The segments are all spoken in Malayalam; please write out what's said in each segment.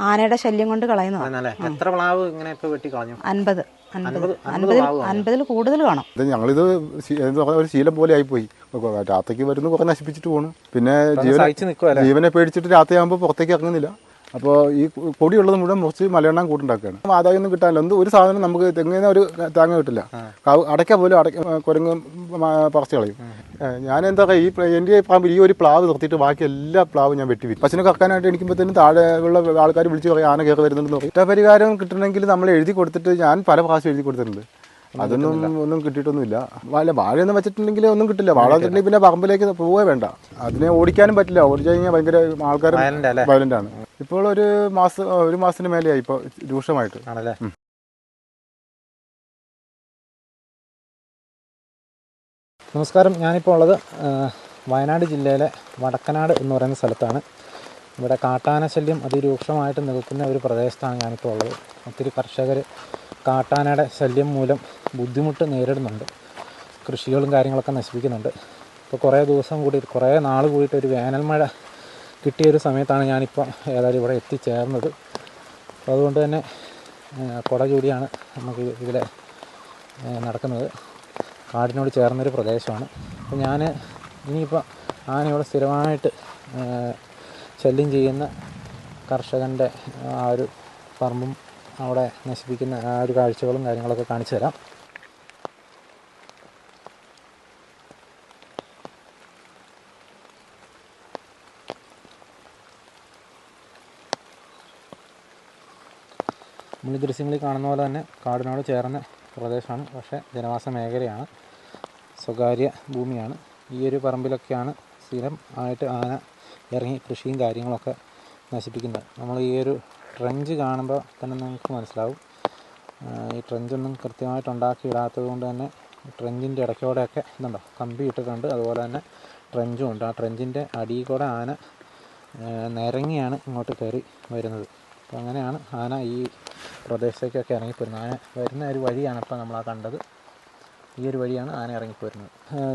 ആനയുടെ ശല്യം കൊണ്ട് കളയുന്നതാണ് എത്ര പ്ലാവ് ഇങ്ങനെ ഇപ്പൊ വെട്ടി കളഞ്ഞു? അൻപത്. അൻപത്. അൻപത് അൻപതിൽ. അൻപതിൽ കൂടുതൽ കാണും. ഇത് ഞങ്ങളിത് ഒരു ശീലം പോലെ ആയിപ്പോയി. രാത്രിക്ക് വരുന്ന കുറെ നശിപ്പിച്ചിട്ട് പോണു. പിന്നെ ജീവനെ പേടിച്ചിട്ട് രാത്രിയാകുമ്പോൾ പുറത്തേക്ക് ഇറങ്ങുന്നില്ല. അപ്പോൾ ഈ കൊടിയുള്ളത് മുഴുവൻ മുറിച്ച് മലയെണ്ണം കൂട്ടുണ്ടാക്കുകയാണ്. ആദായം ഒന്നും കിട്ടാനില്ല എന്ത് ഒരു സാധനം നമുക്ക് തെങ്ങിന് ഒരു താങ്ങ കിട്ടില്ല. അടയ്ക്ക പോലും അടയ്ക്ക കുരങ്ങ് പറച്ചു കളയും. ഞാനെന്താ ഞാൻ എന്താ ഈ എന്റെ പറമ്പിൽ ഈ ഒരു പ്ലാവ് നിർത്തിയിട്ട് ബാക്കി എല്ലാ പ്ലാവും ഞാൻ വെട്ടി വിറ്റു പശുവിനെ കറക്കാനായിട്ട് എണിക്കുമ്പോഴത്തേനും താഴെ ഉള്ള ആൾക്കാർ വിളിച്ച് പറയും ആന കയറി വരുന്നുണ്ടെന്ന് പറയും. ഇഷ്ടപരിഹാരം കിട്ടണമെങ്കിൽ നമ്മൾ എഴുതി കൊടുത്തിട്ട് ഞാൻ പല പ്രാവശ്യം എഴുതി കൊടുത്തിട്ടുണ്ട്. അതൊന്നും ഒന്നും കിട്ടിയിട്ടൊന്നുമില്ല. വാഴ വാഴയൊന്നും വെച്ചിട്ടുണ്ടെങ്കിൽ ഒന്നും കിട്ടില്ല. വാഴ വെച്ചിട്ടുണ്ടെങ്കിൽ പിന്നെ പറമ്പിലേക്ക് പോവേ വേണ്ട. അതിനെ ഓടിക്കാനും പറ്റില്ല. ഓടിച്ചു കഴിഞ്ഞാൽ ഭയങ്കര ആൾക്കാർ വയലന്റ് അല്ലേ? വയലന്റ് ആണ്. ഇപ്പോൾ ഒരു മാസം ഒരു മാസത്തിന് മേലെയായി ഇപ്പോൾ രൂക്ഷമായിട്ട്. ആണല്ലേ? നമസ്കാരം. ഞാനിപ്പോൾ ഉള്ളത് വയനാട് ജില്ലയിലെ വടക്കനാട് എന്ന് പറയുന്ന സ്ഥലത്താണ്. ഇവിടെ കാട്ടാന ശല്യം അതിരൂക്ഷമായിട്ട് നിൽക്കുന്ന ഒരു പ്രദേശത്താണ് ഞാനിപ്പോൾ ഉള്ളത്. ഒത്തിരി കർഷകർ കാട്ടാനയുടെ ശല്യം മൂലം ബുദ്ധിമുട്ട് നേരിടുന്നുണ്ട്. കൃഷികളും കാര്യങ്ങളൊക്കെ നശിപ്പിക്കുന്നുണ്ട്. ഇപ്പോൾ കുറേ ദിവസം കൂടി കുറേ നാൾ കൂടിയിട്ട് ഒരു കിട്ടിയ ഒരു സമയത്താണ് ഞാനിപ്പോൾ ഏതായാലും ഇവിടെ എത്തിച്ചേർന്നത്. അപ്പോൾ അതുകൊണ്ട് തന്നെ കുട ചൂടിയാണ് നമുക്ക് ആ, നടക്കുന്നത്. കാടിനോട് ചേർന്നൊരു പ്രദേശമാണ്. അപ്പോൾ ഞാൻ ഇനിയിപ്പോൾ ആനയോട് സ്ഥിരമായിട്ട് ശല്യം ചെയ്യുന്ന കർഷകന്റെ ആ ഒരു പറമ്പും അവിടെ നശിപ്പിക്കുന്ന ആ ഒരു കാഴ്ചകളും കാര്യങ്ങളൊക്കെ കാണിച്ചു തരാം. നമ്മൾ ദൃശ്യങ്ങളിൽ കാണുന്ന പോലെ തന്നെ കാടിനോട് ചേർന്ന പ്രദേശമാണ്. പക്ഷേ ജനവാസ മേഖലയാണ്. സ്വകാര്യ ഭൂമിയാണ്. ഈ ഒരു പറമ്പിലൊക്കെയാണ് സ്ഥിരം ആയിട്ട് ആന ഇറങ്ങി കൃഷിയും കാര്യങ്ങളൊക്കെ നശിപ്പിക്കുന്നത്. നമ്മൾ ഈ ഒരു ട്രെഞ്ച് കാണുമ്പോൾ തന്നെ നിങ്ങൾക്ക് മനസ്സിലാവും. ഈ ട്രെഞ്ചൊന്നും കൃത്യമായിട്ട് ഉണ്ടാക്കിയിടാത്തത് കൊണ്ട് തന്നെ ട്രെഞ്ചിന്റെ ഇടയ്ക്കോടെയൊക്കെ ഇതുണ്ടോ കമ്പി ഇട്ടിട്ടുണ്ട്. അതുപോലെ തന്നെ ട്രെഞ്ചും ഉണ്ട്. ആ ട്രെഞ്ചിന്റെ അടിയിൽ കൂടെ ആന നിരങ്ങിയാണ് ഇങ്ങോട്ട് കയറി വരുന്നത്. അപ്പോൾ അങ്ങനെയാണ് ആന ഈ പ്രദേശത്തേക്കൊക്കെ ഇറങ്ങിപ്പോരുന്നത്. ആന വരുന്ന ഒരു വഴിയാണ് ഇപ്പോൾ നമ്മൾ ആ കണ്ടത്. ഈ ഒരു വഴിയാണ് ആന ഇറങ്ങിപ്പോരുന്നത്.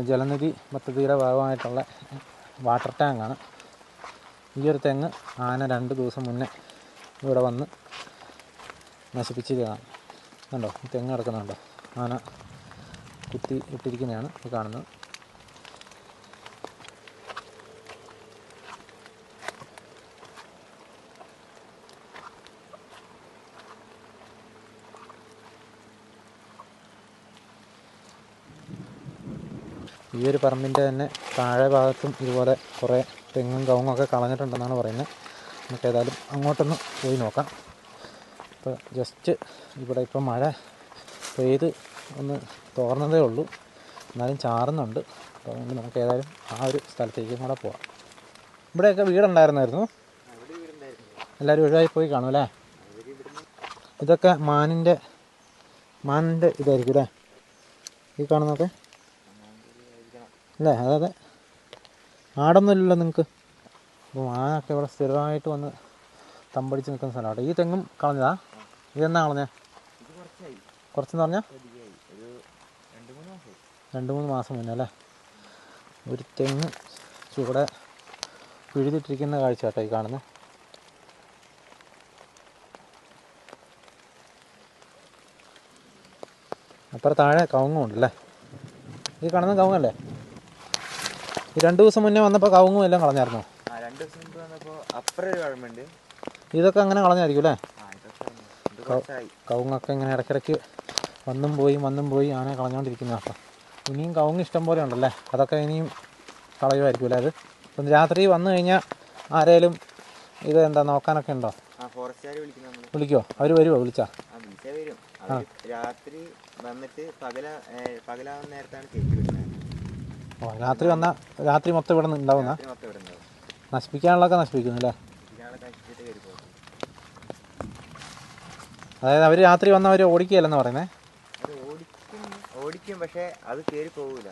ജലനിധി പദ്ധതിയുടെ ഭാഗമായിട്ടുള്ള വാട്ടർ ടാങ്കാണ്. ഈ ഒരു തെങ്ങ് ആന രണ്ട് ദിവസം മുന്നേ ഇവിടെ വന്ന് നശിപ്പിച്ചിരിക്കുന്നതാണ് കണ്ടോ? തെങ്ങ് കിടക്കുന്നുണ്ടോ? ആന കുത്തി ഇട്ടിരിക്കുന്നതാണ് ഈ കാണുന്നത്. ഈ ഒരു പറമ്പിന്റെ തന്നെ താഴെ ഭാഗത്തും ഇതുപോലെ കുറേ തെങ്ങും കവുങ്ങും ഒക്കെ കളഞ്ഞിട്ടുണ്ടെന്നാണ് പറയുന്നത്. നമുക്ക് ഏതായാലും അങ്ങോട്ടൊന്ന് പോയി നോക്കാം. ഇപ്പോൾ ജസ്റ്റ് ഇവിടെ ഇപ്പോൾ മഴ പെയ്ത് ഒന്ന് തോർന്നതേ ഉള്ളൂ. എന്നാലും ചാറുന്നുണ്ട്. അപ്പോൾ അതുകൊണ്ട് നമുക്ക് ഏതായാലും ആ ഒരു സ്ഥലത്തേക്കും കൂടെ പോവാം. ഇവിടെയൊക്കെ വീടുണ്ടായിരുന്നായിരുന്നു? എല്ലാവരും ഒഴിവായി പോയി കാണും അല്ലേ? ഇതൊക്കെ മാനിന്റെ മാനിന്റെ ഇതായിരിക്കും അല്ലേ? ഈ കാണുന്നതൊക്കെ? അല്ലേ? അതെ അതെ. ആടൊന്നുമില്ലല്ലോ നിങ്ങൾക്ക് അപ്പോൾ മാനൊക്കെ ഇവിടെ സ്ഥിരമായിട്ട് വന്ന് തമ്പടിച്ച് നിൽക്കുന്ന സ്ഥലമാണ് ഈ തെങ്ങും കളഞ്ഞതാ. ഇതെന്നാ കളഞ്ഞേ? കുറച്ചെന്ന് പറഞ്ഞാൽ രണ്ട് മൂന്ന് മാസം മുന്നേ അല്ലേ? ഒരു തെങ്ങ് ചുവടെ പിഴുതിട്ടിരിക്കുന്ന കാഴ്ച കേട്ടോ ഈ കാണുന്നത് അപ്പുറം താഴെ കവുങ്ങും ഉണ്ടല്ലേ? ഈ കാണുന്ന കവുങ്ങല്ലേ? ഈ രണ്ട് ദിവസം മുന്നേ വന്നപ്പോൾ കവുങ്ങും എല്ലാം കളഞ്ഞായിരുന്നോ? ഇതൊക്കെ അങ്ങനെ കളഞ്ഞായിരിക്കും അല്ലേ? കവുങ്ങൊക്കെ ഇങ്ങനെ ഇടയ്ക്കിടയ്ക്ക് വന്നും പോയി വന്നും പോയി ആന കളഞ്ഞുകൊണ്ടിരിക്കുന്ന അപ്പം ഇനിയും കവുങ്ങ് ഇഷ്ടം പോലെ ഉണ്ടല്ലേ? അതൊക്കെ ഇനിയും കളയുമായിരിക്കും അല്ലേ അത്? ഇപ്പം രാത്രി വന്നു കഴിഞ്ഞാൽ ആരേലും ഇത് എന്താ നോക്കാനൊക്കെ ഉണ്ടോ? വിളിക്കോ അവർ വരുമോ വിളിച്ചാ? രാത്രി വന്നിട്ട് പകലാവുന്ന നേരത്താണ് ഓ രാത്രി വന്നാൽ രാത്രി മൊത്തം ഇവിടെ നിന്ന് ഉണ്ടാവുന്ന? നശിപ്പിക്കാനുള്ളതൊക്കെ നശിപ്പിക്കുന്നു അല്ലേ? അതായത് അവർ രാത്രി വന്നവർ ഓടിക്കുകയല്ലെന്ന് പറയുന്നത് ഓടിക്കും പക്ഷെ അത് കയറി പോകൂല.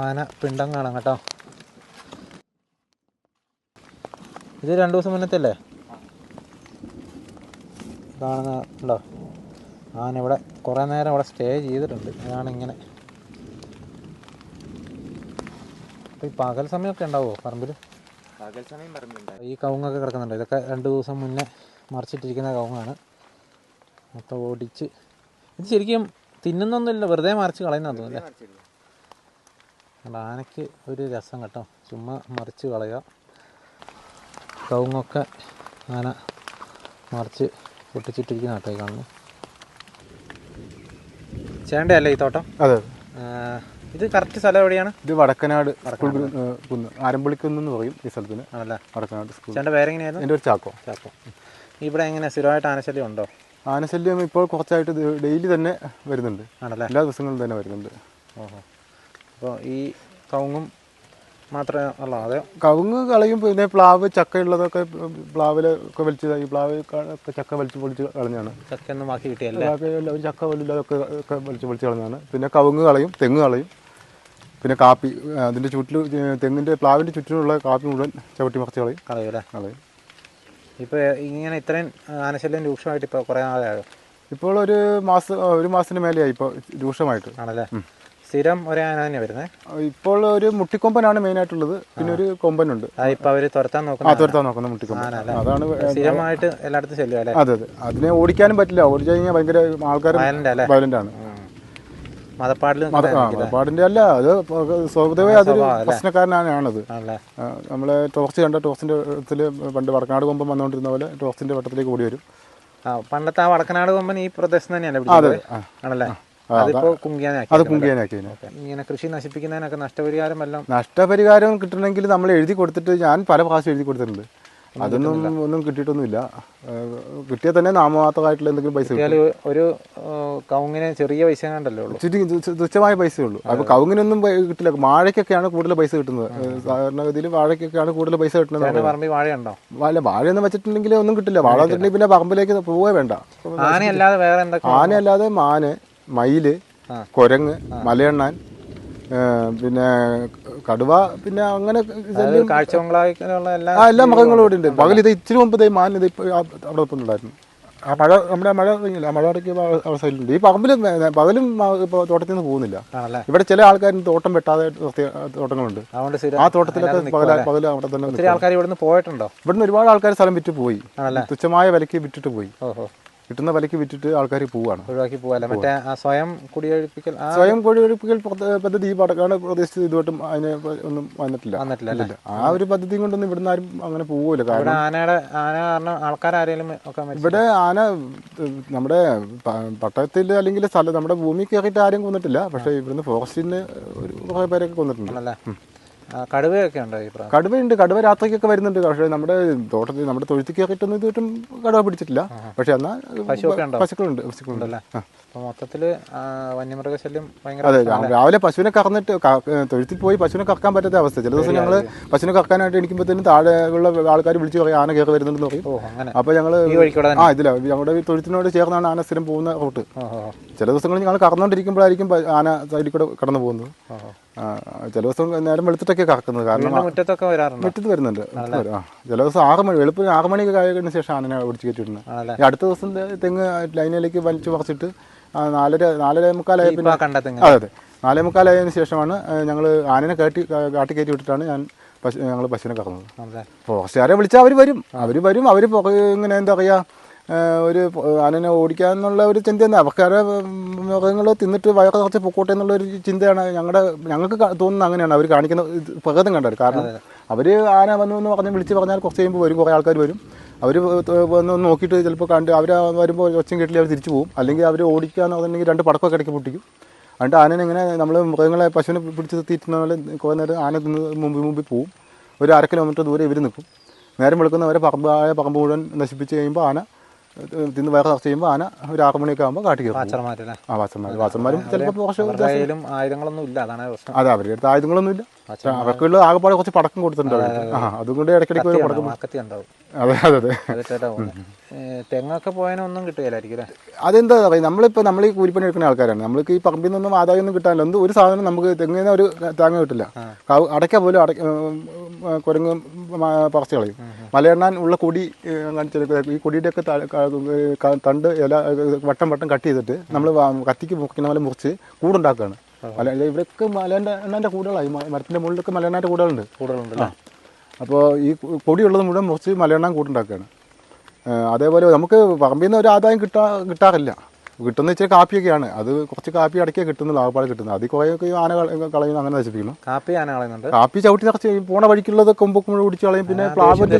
ആന പിണ്ടം കാണാം കേട്ടോ. ഇത് രണ്ടു ദിവസം മുന്നത്തെ അല്ലേ കാണുന്ന ഉണ്ടോ? ആന ഇവിടെ കുറേ നേരം ഇവിടെ സ്റ്റേ ചെയ്തിട്ടുണ്ട്. അതാണ് ഇങ്ങനെ അപ്പോൾ ഈ പകൽ സമയമൊക്കെ ഉണ്ടാവുമോ പറമ്പിൽ പകൽ സമയം പറമ്പിലുണ്ടാവും ഈ കവുങ്ങൊക്കെ കിടക്കുന്നുണ്ട്. ഇതൊക്കെ രണ്ട് ദിവസം മുന്നേ മറിച്ചിട്ടിരിക്കുന്ന കവുങ്ങാണ്. മൊത്തം ഓടിച്ച്. ഇത് ശരിക്കും തിന്നുന്നൊന്നുമില്ല. വെറുതെ മറിച്ച് കളയുന്ന തോന്നുന്നു ആനയ്ക്ക് ഒരു രസം കേട്ടോ. ചുമ്മാ മറിച്ച് കളയുക. കവുങ്ങൊക്കെ ആന മറിച്ച് പൊട്ടിച്ചിട്ടിരിക്കുന്ന കേട്ടോ ഈ കാണുന്നു ചേണ്ടയല്ലേ ഈ തോട്ടം? അതെ ഇത് കറക്റ്റ് സ്ഥലം എവിടെയാണ്? ഇത് വടക്കനാട് സ്കൂൾ കുന്ന് ആരമ്പളിക്കുന്ന് എന്ന് പറയും ഈ സ്ഥലത്തിന്. ആണല്ലേ? വടക്കനാട് സ്കൂൾ. ചേട്ടന്റെ പേരെങ്ങനെയായിരുന്നു? എന്റെ ഒരു ചാക്കോ. ചാക്കോ. ഇവിടെ എങ്ങനെ സ്ഥിരമായിട്ട് ആനശല്യം ഉണ്ടോ? ആനശല്യം ഇപ്പോൾ കുറച്ചായിട്ട് ഡെയിലി തന്നെ വരുന്നുണ്ട്. ആണല്ലേ? എല്ലാ ദിവസങ്ങളും തന്നെ വരുന്നുണ്ട്. ഓഹോ. അപ്പോൾ ഈ കവുങ്ങും മാത്രമേ ഉള്ളൂ? അതെ? കവുങ്ങ് കളയും പിന്നെ പ്ലാവ് ചക്ക ഉള്ളതൊക്കെ പ്ലാവിലൊക്കെ വലിച്ച് ഈ പ്ലാവ് ചക്ക വലിച്ച് പൊളിച്ച് കളഞ്ഞാണ്. ചക്കൊന്നും ബാക്കി കിട്ടിയല്ലേ? അതൊക്കെ ഒരു ചക്ക ഒക്കെ വലിച്ച് പൊളിച്ച് കളഞ്ഞാണ്. പിന്നെ കവുങ്ങ് കളയും തെങ്ങ് കളയും. പിന്നെ കാപ്പി അതിന്റെ ചുറ്റിൽ തെങ്ങിന്റെ പ്ലാവിന്റെ ചുറ്റിലുള്ള കാപ്പി മുഴുവൻ ചവിട്ടി മറിച്ച് കളയും. കളയൂല്ലേ കളയും. ഇപ്പോൾ ഇങ്ങനെ ഇത്രയും ആനശല്യം രൂക്ഷമായിട്ട് ഇപ്പോൾ കുറേ നാളായോ? ഇപ്പോൾ ഒരു മാസം ഒരു മാസത്തിന് മേലെയായി ഇപ്പോൾ രൂക്ഷമായിട്ട്. ആണല്ലേ? സ്ഥിരം ഒരേ ആന തന്നെയാണ് വരുന്നത് ഇപ്പോൾ ഒരു മുട്ടിക്കൊമ്പനാണ് മെയിൻ ആയിട്ടുള്ളത് പിന്നെ ഒരു കൊമ്പനുണ്ട്. ഇപ്പം തുരത്താൻ നോക്കുന്ന തുരത്താൻ നോക്കുന്ന മുട്ടിക്കൊമ്പൻ. അതാണ് സ്ഥിരമായിട്ട് എല്ലായിടത്തും ശല്യം അതെ അതെ. അതിനെ ഓടിക്കാനും പറ്റില്ല. ഓടിച്ചു കഴിഞ്ഞാൽ ഭയങ്കര ആൾക്കാർ വയലന്റ് ആണ്. മതപ്പാടിന്റെ അല്ല? അത് സ്വതവേ അതൊരു പ്രശ്നക്കാരനാണത്. നമ്മളെ ടോർച്ച് കണ്ട ടോർച്ചിന്റെ ഇടത്തിൽ പണ്ട് വടക്കനാട് കൊമ്പം വന്നുകൊണ്ടിരുന്ന പോലെ ടോർച്ചിന്റെ വട്ടത്തിലേക്ക് ഓടി വരും. പണ്ടത്തെ ആ വടക്കനാട് കൊമ്പൻ ഈ പ്രദേശം തന്നെയാണ് അതെ ആണല്ലേ? കുങ്കിയാനാക്കി ഇങ്ങനെ കൃഷി നശിപ്പിക്കുന്നതിനൊക്കെ നഷ്ടപരിഹാരം എല്ലാം നഷ്ടപരിഹാരം കിട്ടണമെങ്കിൽ നമ്മൾ എഴുതി കൊടുത്തിട്ട് ഞാൻ പല പ്രാവശ്യം എഴുതി കൊടുത്തിട്ടുണ്ട്. അതൊന്നും ഒന്നും കിട്ടിയിട്ടൊന്നുമില്ല. കിട്ടിയാൽ തന്നെ നാമമാത്രമായിട്ടുള്ള എന്തെങ്കിലും പൈസ ഒരു കവുങ്ങിന് ചെറിയ പൈസ കണ്ടല്ലോ തുച്ഛമായ പൈസയേ ഉള്ളൂ. അപ്പൊ കവുങ്ങിനൊന്നും കിട്ടില്ല. വാഴയ്ക്കൊക്കെയാണ് കൂടുതൽ പൈസ കിട്ടുന്നത്. സാധാരണഗതിയിൽ വാഴയ്ക്കൊക്കെയാണ് കൂടുതൽ പൈസ കിട്ടുന്നത്. വാഴയുണ്ടോ? വാഴ വാഴയൊന്നും വെച്ചിട്ടുണ്ടെങ്കിൽ ഒന്നും കിട്ടില്ല. വാഴ വെച്ചിട്ടുണ്ടെങ്കിൽ പിന്നെ പറമ്പിലേക്ക് പോവേ വേണ്ട. ആനയല്ലാതെ വേറെ ആനയല്ലാതെ മാന് മയിൽ കൊരങ്ങ് മലയണ്ണാൻ പിന്നെ കടുവ പിന്നെ അങ്ങനെ എല്ലാ ആ എല്ലാ മൃഗങ്ങളും ഇവിടെ ഉണ്ട് പകൽ ഇത് ഇച്ചിരി മുമ്പ് ഇതേ മാൻ ഇത് അവിടെ ഇപ്പം ഉണ്ടായിരുന്നു ആ മഴ നമ്മുടെ മഴ തുടങ്ങിയില്ല മഴ ഇറക്കിയ അവസ്ഥയിലുണ്ട് ഈ പറമ്പിൽ പകലും ഇപ്പോൾ തോട്ടത്തിൽ നിന്ന് പോകുന്നില്ല. ഇവിടെ ചില ആൾക്കാരും തോട്ടം വെട്ടാതെ തോട്ടങ്ങളുണ്ട്. ആ തോട്ടത്തിലൊക്കെ പകല പകൽ അവിടെ തന്നെ ആൾക്കാർ ഇവിടുന്ന് പോയിട്ടുണ്ടോ? ഇവിടുന്ന് ഒരുപാട് ആൾക്കാർ സ്ഥലം വിറ്റ് പോയി. തുച്ഛമായ വിലക്ക് വിറ്റിട്ട് പോയി. കിട്ടുന്ന വിലയ്ക്ക് വിറ്റിട്ട് ആൾക്കാർ പോവാണ്. ഒഴിവാക്കി പോവല്ലേ? മറ്റേ സ്വയം കുടിയൊഴിപ്പിക്കൽ സ്വയം കുടിയൊഴിപ്പിക്കൽ പദ്ധ- പദ്ധതി ഈ പടക്കാണ് പ്രദേശത്ത് ഇതുവട്ടും അതിന് ഒന്നും വന്നിട്ടില്ല. വന്നിട്ടില്ല ആ ഒരു പദ്ധതി കൊണ്ടൊന്നും ഇവിടുന്ന് ആരും അങ്ങനെ പോവില്ല കാരണം ഇവിടെ ആനയുടെ ആന കാരണം ആൾക്കാരും ഇവിടെ ആന നമ്മുടെ പട്ടണത്തിൽ അല്ലെങ്കിൽ സ്ഥലം നമ്മുടെ ഭൂമി കയറിയിട്ട് ആരും കൊന്നിട്ടില്ല. പക്ഷേ ഇവിടുന്ന് ഫോറസ്റ്റിന് ഒരു കുറേ പേരൊക്കെ കൊന്നിട്ടുണ്ട്. കടുവയൊക്കെ ഉണ്ടോ ഈ പ്രാവശ്യം? കടുവയുണ്ട്. കടുവ രാത്രിക്കൊക്കെ വരുന്നുണ്ട്. പക്ഷേ നമ്മുടെ തോട്ടത്തിൽ നമ്മുടെ തൊഴുത്തിക്കൊക്കെ ഇട്ടൊന്നും ഇതുവരും കടുവ പിടിച്ചിട്ടില്ല. പക്ഷെ എന്നാൽ? പശുക്കളുണ്ട്. പശുക്കളുണ്ട്. ഉണ്ടല്ലേ? ആ. അപ്പൊ മൊത്തത്തിൽ ആ, വന്യമൃഗശല്യം ഭയങ്കര അതെ രാവിലെ പശുവിനെ കറന്നിട്ട് തൊഴുത്തിൽ പോയി പശുവിനെ കറക്കാൻ പറ്റാത്ത അവസ്ഥ. ചില ദിവസം ഞങ്ങൾ പശുവിനെ കറക്കാനായിട്ട് എണിക്കുമ്പോഴത്തേനും താഴെയുള്ള ഉള്ള ആൾക്കാർ വിളിച്ച് പറയും ആന കയറി വരുന്നുണ്ടെന്ന് പറയും. അപ്പോൾ ഞങ്ങൾ ആ ഇതില്ല ഞങ്ങളുടെ തൊഴുത്തിനോട് ചേർന്നാണ് ആന സ്ഥിരം പോകുന്ന റൂട്ട്. ചില ദിവസങ്ങളിൽ ഞങ്ങൾ കറന്നുകൊണ്ടിരിക്കുമ്പോഴായിരിക്കും ആന സൈഡിൽ കൂടെ കടന്നു പോകുന്നത്. ചില ദിവസം നേരം വെളുത്തിട്ടൊക്കെ കറക്കുന്നത്. കാരണം മുറ്റത്തൊക്കെ വരാറുണ്ട്? മുറ്റത്ത് വരുന്നുണ്ട്. ചില ദിവസം ആറ് മണി വെളുപ്പിന് ആറ് മണിയൊക്കെ കഴിഞ്ഞ ശേഷം ആനനെ ഓടിച്ചു കയറ്റിയിട്ടുണ്ട് അടുത്ത ദിവസം തെങ്ങ് ലൈനിലേക്ക് വലിച്ചു പറിച്ചിട്ട് നാലര നാലര മുക്കാലായ പിന്നെ അതെ അതെ. നാലേ മുക്കാലായതിനു ശേഷമാണ് ഞങ്ങൾ ആനനെ കാട്ടി കാട്ടി കയറ്റി വിട്ടിട്ടാണ് ഞാൻ പശു ഞങ്ങൾ പശുവിനെ കറന്നത്. ഫോറസ്റ്റുകാരെ വിളിച്ചാൽ അവർ വരും. അവർ വരും അവർ ഇങ്ങനെ എന്താ പറയുക ഒരു ആനനെ ഓടിക്കാന്നുള്ള ഒരു ചിന്ത തന്നെ. അവർക്കാരെ മൃഗങ്ങൾ തിന്നിട്ട് വയറ് നിറച്ച് പൊക്കോട്ടെ എന്നുള്ള ഒരു ചിന്തയാണ് ഞങ്ങളുടെ ഞങ്ങൾക്ക് തോന്നുന്നത് അങ്ങനെയാണ്. അവർ കാണിക്കുന്ന പ്രകൃതം കണ്ടത് കാരണം അവർ ആന വന്നു എന്ന് പറഞ്ഞ് വിളിച്ച് പറഞ്ഞാൽ കുറച്ച് കഴിയുമ്പോൾ വരും കുറേ ആൾക്കാർ വരും. അവർ വന്ന് നോക്കിയിട്ട് ചിലപ്പോൾ കണ്ട് അവർ വരുമ്പോൾ ഒച്ചയും കേട്ടില്ല അവർ തിരിച്ചു പോകും അല്ലെങ്കിൽ അവർ ഓടിക്കുക എന്ന് പറഞ്ഞിട്ടുണ്ടെങ്കിൽ രണ്ട് പടക്കമൊക്കെ ഇടയ്ക്ക് പൊട്ടിക്കും. എന്നിട്ട് ആനനെ ഇങ്ങനെ നമ്മൾ മൃഗങ്ങളെ പശുവിനെ പിടിച്ച് തീറ്റുന്ന പോലെ കുറേ നേരം ആന തിന്ന് മുമ്പിൽ മുമ്പിൽ പോവും. ഒരു അര കിലോമീറ്റർ ദൂരെ ഇവർ നിൽക്കും. നേരം വെളുക്കുന്നവരെ പറമ്പായ പറമ്പ് മുഴുവൻ നശിപ്പിച്ച് കഴിയുമ്പോൾ ആന തിന്ന് വയറ് ചർച്ച ചെയ്യുമ്പോൾ ആന ഒരു ആറു മണിയൊക്കെ ആകുമ്പോൾ കാട്ടി ആ വാച്ചന്മാർ വാച്ചന്മാരും ചിലപ്പോൾ കുറച്ച് അവരുടെ അടുത്ത് ആയുധങ്ങളൊന്നും ഇല്ല അതാണ് പ്രശ്നം. അതെ അവരുടെ അടുത്ത് ആയുധങ്ങളൊന്നുമില്ല അവർക്കുള്ള ആകെപ്പാടെ കുറച്ച് പടക്കം കൊടുത്തിട്ടുണ്ട്. ആ അതുകൊണ്ട് ഇടയ്ക്കിടയ്ക്ക് ഒരു പടക്കം മാർക്കത്തി അതെ അതെ അതെ. തെങ്ങൊക്കെ പോയാലൊന്നും കിട്ടുകയില്ലായിരിക്കും അല്ലേ? അതെന്താ പറയുക? നമ്മളിപ്പോൾ നമ്മൾ ഈ കൂലിപ്പണി എടുക്കുന്ന ആൾക്കാരാണ്. നമ്മൾക്ക് ഈ പറമ്പിൽ നിന്നൊന്നും ആദായം ഒന്നും കിട്ടാനില്ല. എന്ത് ഒരു സാധനം നമുക്ക് തെങ്ങിൽ ഒരു താങ്ങ കിട്ടില്ല. അടയ്ക്ക പോലും അടയ്ക്ക കുരങ്ങ് പറച്ച് കളയും. മലയെണ്ണാൻ ഉള്ള കൊടി ഈ കൊടിയുടെയൊക്കെ തണ്ട് ഇല വട്ടം വട്ടം കട്ട് ചെയ്തിട്ട് നമ്മൾ കത്തിക്ക് മുറിക്കുന്ന പോലെ മുറിച്ച് കൂടുണ്ടാക്കുകയാണ് മല ഇവിടെയൊക്കെ മലേന്റെ എണ്ണന്റെ കൂടുകളായി. മരത്തിന്റെ മുകളിലൊക്കെ മലയെണ്ണാന്റെ കൂടുകളുണ്ട്. കൂടുതലുണ്ട് അപ്പോൾ ഈ കൊടിയുള്ളത് മുഴുവൻ മുറിച്ച് മലയെണ്ണാൻ കൂട്ടുണ്ടാക്കുകയാണ് ഏഹ് അതേപോലെ നമുക്ക് പറമ്പിൽ നിന്ന് ഒരു ആദായം കിട്ടാ കിട്ടാറില്ല. കിട്ടുന്ന ഇച്ചിരി കാപ്പിയൊക്കെയാണ്. അത് കുറച്ച് കാപ്പി അടക്കിയാൽ കിട്ടുന്നുള്ളൂ ആകപ്പാട് കിട്ടുന്നത്. അതിൽ കുറേയൊക്കെ ഒക്കെ ആന കളയുന്നു അങ്ങനെ നശിപ്പിക്കുന്നു. കാപ്പി ആന കളയുന്നുണ്ട്. കാപ്പി ചവിട്ടി നിറച്ച് പോണ വഴിക്കുള്ളത് കൊമ്പൊക്കെ മുഴുവൻ പിടിച്ച് കളയും. പിന്നെ പ്ലാവിന്റെ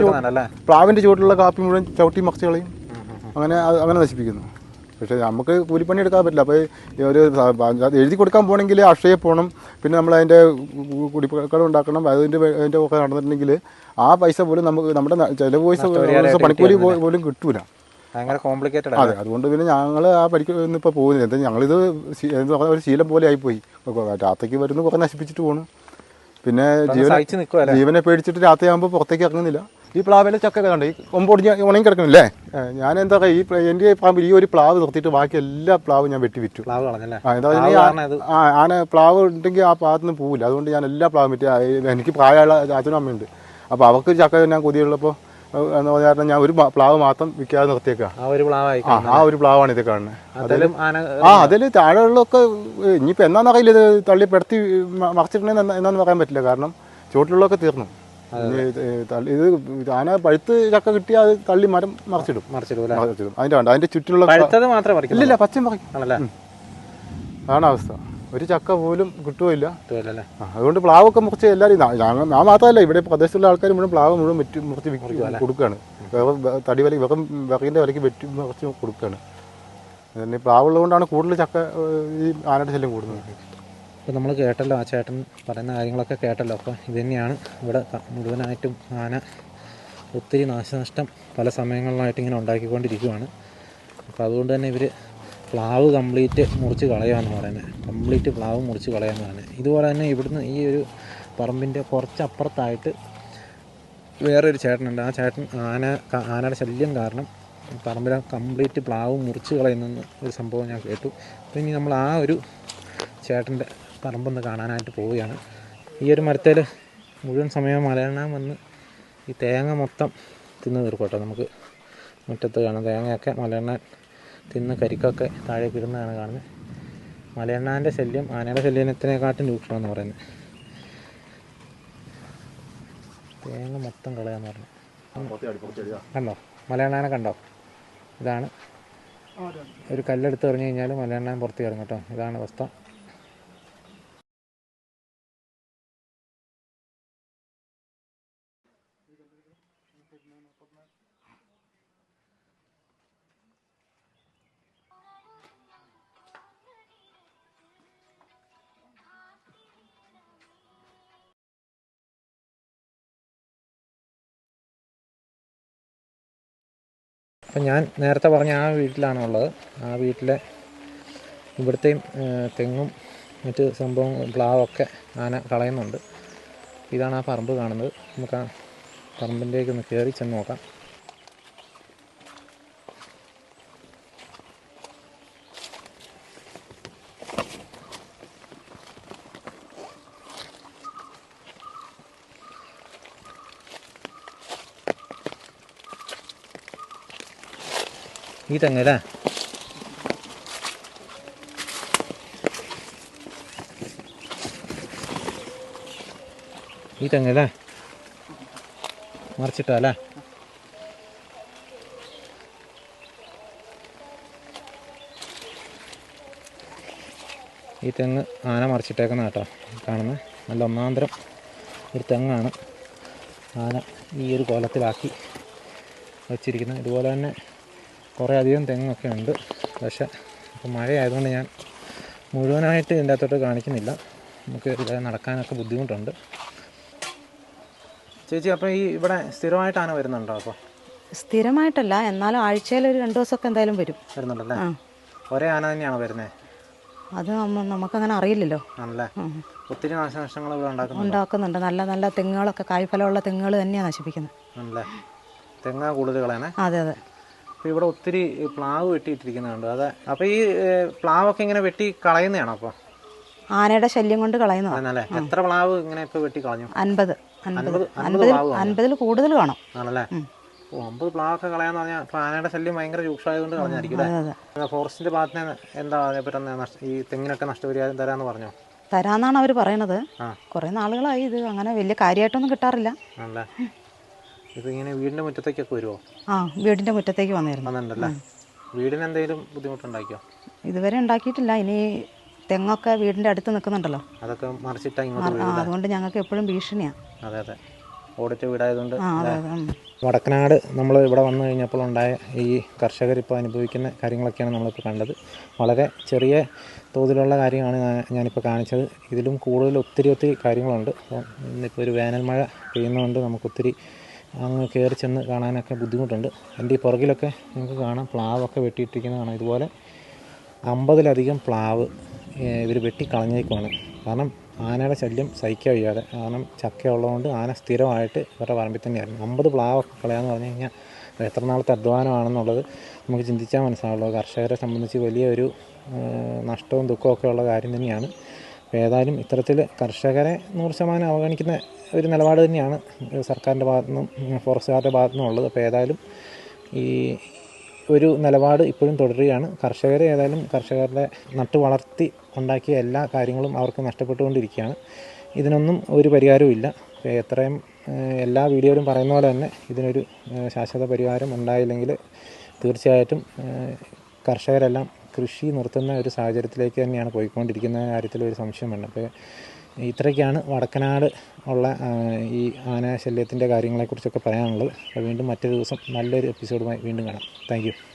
പ്ലാവിന്റെ ചുവട്ടിലുള്ള കാപ്പി മുഴുവൻ ചവിട്ടി മറിച്ച് കളയും. അങ്ങനെ അങ്ങനെ നശിപ്പിക്കുന്നു. പക്ഷേ നമുക്ക് കൂലിപ്പണി എടുക്കാൻ പറ്റില്ല അപ്പോൾ ഒരു എഴുതി കൊടുക്കാൻ പോകണമെങ്കിൽ അക്ഷയെ പോകണം. പിന്നെ നമ്മൾ അതിന്റെ കുടിപ്പക്കടം ഉണ്ടാക്കണം. അതിന്റെ അതിന്റെ ഒക്കെ നടന്നിട്ടുണ്ടെങ്കിൽ ആ പൈസ പോലും നമുക്ക് നമ്മുടെ ചിലവ് പൈസ പണിക്കൂലി പോലും കിട്ടൂല. ഭയങ്കര കോംപ്ലിക്കേറ്റഡ് അതെ. അതുകൊണ്ട് പിന്നെ ഞങ്ങൾ ആ പഠിക്കുന്ന ഇപ്പോൾ പോകുന്നില്ല. എന്താ ഞങ്ങളിത് ഒരു ശീലം പോലെ ആയിപ്പോയി. രാത്രിക്ക് വരുന്നു കുറേ നശിപ്പിച്ചിട്ട് പോകണം പിന്നെ ജീവനെ പേടിച്ചിട്ട് രാത്രിയാകുമ്പോൾ പുറത്തേക്ക് ഇറങ്ങുന്നില്ല. ഈ പ്ലാവിലെ ചക്ക കണ്ട്? ഈ കൊമ്പൊടിഞ്ഞ് ഉണങ്ങി കിടക്കണില്ലേ ഞാൻ എന്താ ഈ എന്റെ എന്റെ പറമ്പിൽ ഈ ഒരു പ്ലാവ് നിർത്തിയിട്ട് ബാക്കി എല്ലാ പ്ലാവും ഞാൻ വെട്ടി വിറ്റു പ്ലാവ് കളഞ്ഞല്ലേ? ആ എന്താ പറഞ്ഞാൽ ആന പ്ലാവ് ഉണ്ടെങ്കിൽ ആ ഭാഗത്ത് നിന്ന് പോവില്ല. അതുകൊണ്ട് ഞാൻ എല്ലാ പ്ലാവും വെട്ടി. എനിക്ക് പ്രായമുള്ള അച്ഛനും അമ്മയുണ്ട്. അപ്പോൾ അവർക്ക് ചക്ക ഞാൻ കൊതിയുള്ളപ്പോൾ എന്ന് പറഞ്ഞാൽ ഞാൻ ഒരു പ്ലാവ് മാത്രം വിൽക്കാതെ നിർത്തിയേക്കുക ആ ഒരു പ്ലാവായി ആ ഒരു പ്ലാവാണ് ഇത് കാണുന്നത്. ആ അതിൽ താഴെയുള്ളൊക്കെ ഇനിയിപ്പോൾ എന്നാന്നറിയില്ല ഇത് തള്ളി പെടുത്തി മറച്ചിട്ടുണ്ടെങ്കിൽ എന്നാന്ന് പറയാൻ പറ്റില്ല. കാരണം ചുവട്ടിലുള്ളതൊക്കെ തീർന്നു. ഇത് ആന പഴുത്ത് ചക്ക കിട്ടിയാൽ അത് തള്ളി മരം മറിച്ചിടും. മറച്ചിടും അതിന്റെ വേണ്ട അതിന്റെ ചുറ്റിലുള്ള പഴുത്തത് മാത്രമേ പറിക്കൂ ഇല്ല പച്ചയും പറിക്കും. അവസ്ഥ. ഒരു ചക്ക പോലും കിട്ടുകയില്ല. അതുകൊണ്ട് പ്ലാവൊക്കെ മുറിച്ച് എല്ലാവരും ഞാൻ മാത്രമല്ല ഇവിടെ പ്രദേശത്തുള്ള ആൾക്കാർ മുഴുവൻ പ്ലാവ് മുഴുവൻ വെറ്റി മുറിച്ച് കൊടുക്കുകയാണ് തടി വില വെറും വിറകിന്റെ വിലയ്ക്ക് വെറ്റി മുറിച്ച് കൊടുക്കുകയാണ് പിന്നെ പ്ലാവുള്ളതുകൊണ്ടാണ് കൂടുതൽ ചക്ക ഈ ആനയുടെ ശല്യം കൂടുന്നത്. അപ്പോൾ നമ്മൾ കേട്ടല്ലോ ആ ചേട്ടൻ പറയുന്ന കാര്യങ്ങളൊക്കെ കേട്ടല്ലോ. അപ്പോൾ ഇത് തന്നെയാണ് ഇവിടെ മുഴുവനായിട്ടും ആന ഒത്തിരി നാശനഷ്ടം പല സമയങ്ങളിലായിട്ട് ഇങ്ങനെ ഉണ്ടാക്കിക്കൊണ്ടിരിക്കുകയാണ് അപ്പോൾ അതുകൊണ്ട് തന്നെ ഇവർ പ്ലാവ് കംപ്ലീറ്റ് മുറിച്ച് കളയാമെന്ന് പറയുന്നത്. കംപ്ലീറ്റ് പ്ലാവ് മുറിച്ച് കളയാമെന്ന് പറയുന്നത്. ഇതുപോലെ തന്നെ ഇവിടുന്ന് ഈ ഒരു പറമ്പിന്റെ കുറച്ചപ്പുറത്തായിട്ട് വേറൊരു ചേട്ടനുണ്ട്. ആ ചേട്ടൻ ആന ആനയുടെ ശല്യം കാരണം പറമ്പിലെ കംപ്ലീറ്റ് പ്ലാവ് മുറിച്ച് കളയുന്ന ഒരു സംഭവം ഞാൻ കേട്ടു. അപ്പോൾ ഇനി നമ്മൾ ആ ഒരു ചേട്ടന്റെ പറമ്പൊന്ന് കാണാനായിട്ട് പോവുകയാണ്. ഈ ഒരു മരത്തിൽ മുഴുവൻ സമയം മലയണ്ണാൻ വന്ന് ഈ തേങ്ങ മൊത്തം തിന്ന് തീർക്കോട്ടെ നമുക്ക്. മുറ്റത്ത് കാണാം തേങ്ങയൊക്കെ മലയണ്ണാൻ തിന്ന് കരിക്കൊക്കെ താഴെ ഇടുന്നതാണ് കാണുന്നത്. മലയെണ്ണാന്റെ ശല്യം ആനയുടെ ശല്യത്തിനെക്കാട്ടും രൂക്ഷമെന്ന് പറയുന്നത്. തേങ്ങ മൊത്തം കളയാന്ന് പറഞ്ഞു. കണ്ടോ? മലയെണ്ണാനെ കണ്ടോ? ഇതാണ്. ഒരു കല്ലെടുത്ത് എറിഞ്ഞു കഴിഞ്ഞാൽ മലയെണ്ണാൻ പുറത്ത് ഇറങ്ങും കേട്ടോ. ഇതാണ് അവസ്ഥ. അപ്പം ഞാൻ നേരത്തെ പറഞ്ഞ ആ വീട്ടിലാണ് ഉള്ളത്. ആ വീട്ടിലെ ഇവിടുത്തെയും തെങ്ങും മറ്റ് സംഭവം പ്ലാവൊക്കെ ആന കളയുന്നുണ്ട്. ഇതാണ് ആ പറമ്പ് കാണുന്നത്. നമുക്ക് ആ പറമ്പിന്റെക്ക് ഒന്ന് കയറി ചെന്ന് നോക്കാം. ഈ തെങ്ങല്ലേ ഈ തെങ്ങല്ലേ മറിച്ചിട്ടാ അല്ലേ? ഈ തെങ്ങ് ആന മറിച്ചിട്ടേക്കുന്ന കേട്ടോ. കാണുന്നത് നല്ല ഒന്നാന്തരം ഒരു തെങ്ങാണ്. ആന ഈ ഒരു കോലത്തിലാക്കി വച്ചിരിക്കുന്നത്. ഇതുപോലെ തന്നെ കുറേ അധികം തെങ്ങൊക്കെ ഉണ്ട്. പക്ഷേ ഇപ്പോൾ മഴയായതുകൊണ്ട് ഞാൻ മുഴുവനായിട്ട് ഇതിന്റെ അകത്തോട്ട് കാണിക്കുന്നില്ല. നമുക്ക് ഇത് നടക്കാനൊക്കെ ബുദ്ധിമുട്ടുണ്ട്. ചേച്ചി അപ്പോൾ ഈ ഇവിടെ സ്ഥിരമായിട്ടാണ് വരുന്നുണ്ടോ അപ്പോൾ സ്ഥിരമായിട്ടല്ല. എന്നാലും ആഴ്ചയിൽ ഒരു രണ്ട് ദിവസമൊക്കെ എന്തായാലും വരും. വരുന്നുണ്ടല്ലേ? ഒരേ ആന തന്നെയാണോ വരുന്നത് അത് നമുക്കങ്ങനെ അറിയില്ലല്ലോ. ആണല്ലേ. ഒത്തിരി നാശനഷ്ടങ്ങൾ ഉണ്ടാക്കുന്നുണ്ട്? നല്ല നല്ല തെങ്ങുകളൊക്കെ കായ്ഫലമുള്ള തെങ്ങുകൾ തന്നെയാണ് നശിപ്പിക്കുന്നത്. തെങ്ങാ കൂടുതൽ കളയണേ അതെ അതെ. അപ്പോൾ ഇവിടെ ഒത്തിരി പ്ലാവ് വെട്ടിയിട്ടിരിക്കുന്നുണ്ട്. അതെ അപ്പോൾ ഈ പ്ലാവൊക്കെ ഇങ്ങനെ വെട്ടി കളയുന്നതാണോ അപ്പോൾ ആനയുടെ ശല്യം കൊണ്ട് കളയുന്നതാണ് എത്ര പ്ലാവ് ഇങ്ങനെ ഇപ്പോൾ വെട്ടി കളഞ്ഞു? അൻപത്. അൻപത് അൻപത് അൻപത് അൻപതിൽ കൂടുതൽ കാണും. ആണല്ലേ? ഒമ്പത് പ്ലാവൊക്കെ കളയാന്ന് പറഞ്ഞാൽ ആനയുടെ ശല്യം ഭയങ്കര രൂക്ഷമായതുകൊണ്ട് കളഞ്ഞായിരിക്കും ഫോറസ്റ്റിന്റെ ഭാഗത്ത് എന്താ പറ്റുന്ന ഈ തെങ്ങിനൊക്കെ നഷ്ടപരിഹാരം തരാന്ന് പറഞ്ഞു? തരാന്നാണ് അവർ പറയണത്. കുറെ നാളുകളായി ഇത് അങ്ങനെ വലിയ കാര്യമായിട്ടൊന്നും കിട്ടാറില്ല. ആണല്ലേ വീടിന്റെ മുറ്റത്തേക്കൊക്കെ വരുമോ ആ വീടിന്റെ മുറ്റത്തേക്ക് വന്നിരുന്നു. വന്നിട്ടുണ്ടല്ലേ? വീടിന് എന്തെങ്കിലും ബുദ്ധിമുട്ടുണ്ടാക്കിയോ? ഇതുവരെ ഉണ്ടാക്കിയിട്ടില്ല. ഇനി തെങ്ങൊക്കെ വീടിന്റെ അടുത്ത് നിൽക്കുന്നുണ്ടല്ലോ. അതൊക്കെ മറിച്ചിട്ടാ ഇങ്ങോട്ട് ആ, അതുകൊണ്ട് ഞങ്ങൾക്ക് എപ്പോഴും ഭീഷണിയാണ് അതെ അതെ. ഓടിച്ച വീടായതുകൊണ്ട് ആ അതെ അതെ ഉം. വടക്കനാട് നമ്മൾ ഇവിടെ വന്നു കഴിഞ്ഞപ്പോൾ ഉണ്ടായ ഈ കർഷകർ ഇപ്പോൾ അനുഭവിക്കുന്ന കാര്യങ്ങളൊക്കെയാണ് നമ്മളിപ്പോൾ കണ്ടത്. വളരെ ചെറിയ തോതിലുള്ള കാര്യമാണ് ഞാൻ- ഞാനിപ്പോൾ കാണിച്ചത്. ഇതിലും കൂടുതൽ ഒത്തിരി ഒത്തിരി കാര്യങ്ങളുണ്ട്. അപ്പം ഇന്നിപ്പോൾ ഒരു വേനൽ മഴ പെയ്യുന്നതുകൊണ്ട് നമുക്കൊത്തിരി കയറി ചെന്ന് കാണാനൊക്കെ ബുദ്ധിമുട്ടുണ്ട്. എന്റെ ഈ പുറകിലൊക്കെ നിങ്ങൾക്ക് കാണാം. പ്ലാവൊക്കെ വെട്ടിയിട്ടിരിക്കുന്നതാണ്. ഇതുപോലെ അമ്പതിലധികം പ്ലാവ് ഇവർ വെട്ടി കളഞ്ഞേക്കുവാണ് കാരണം ആനയുടെ ശല്യം സഹിക്കാൻ വയ്യാതെ. കാരണം ചക്ക ഉള്ളതുകൊണ്ട് ആന സ്ഥിരമായിട്ട് ഇവരുടെ പറമ്പിൽ തന്നെയായിരുന്നു. അമ്പത് പ്ലാവൊക്കെ കളയാന്ന് പറഞ്ഞു കഴിഞ്ഞാൽ എത്ര നാളത്തെ അധ്വാനമാണെന്നുള്ളത് നമുക്ക് ചിന്തിച്ചാൽ മനസ്സിലാവുള്ളൂ. കർഷകരെ സംബന്ധിച്ച് വലിയൊരു നഷ്ടവും ദുഃഖവും ഒക്കെ ഉള്ള കാര്യം തന്നെയാണ്. ഏതായാലും ഇത്തരത്തിൽ കർഷകരെ നൂറ് ശതമാനം അവഗണിക്കുന്ന ഒരു നിലപാട് തന്നെയാണ്. സർക്കാരിന്റെ ഭാഗത്തു നിന്നും ഫോറസ്റ്റുകാരുടെ ഭാഗത്തു നിന്നും ഉള്ളത്. അപ്പോൾ ഏതായാലും ഈ ഒരു നിലപാട് ഇപ്പോഴും തുടരുകയാണ്. കർഷകരെ ഏതായാലും കർഷകരുടെ നട്ടു വളർത്തി ഉണ്ടാക്കിയ എല്ലാ കാര്യങ്ങളും അവർക്ക് നഷ്ടപ്പെട്ടുകൊണ്ടിരിക്കുകയാണ്. ഇതിനൊന്നും ഒരു പരിഹാരവും ഇല്ല. എത്രയും എല്ലാ വീഡിയോയിലും പറയുന്ന പോലെ തന്നെ ഇതിനൊരു ശാശ്വത പരിഹാരം ഉണ്ടായില്ലെങ്കിൽ തീർച്ചയായിട്ടും കർഷകരെല്ലാം കൃഷി നിർത്തുന്ന ഒരു സാഹചര്യത്തിലേക്ക് തന്നെയാണ് പോയിക്കൊണ്ടിരിക്കുന്ന കാര്യത്തിൽ ഒരു സംശയം വേണം അപ്പോൾ ഇത്രയൊക്കെയാണ് വടക്കനാട് ഉള്ള ഈ ആന ശല്യത്തിന്റെ കാര്യങ്ങളെക്കുറിച്ചൊക്കെ പറയാനുള്ളത്. അപ്പോൾ വീണ്ടും മറ്റൊരു ദിവസം നല്ലൊരു എപ്പിസോഡുമായി വീണ്ടും കാണാം. താങ്ക്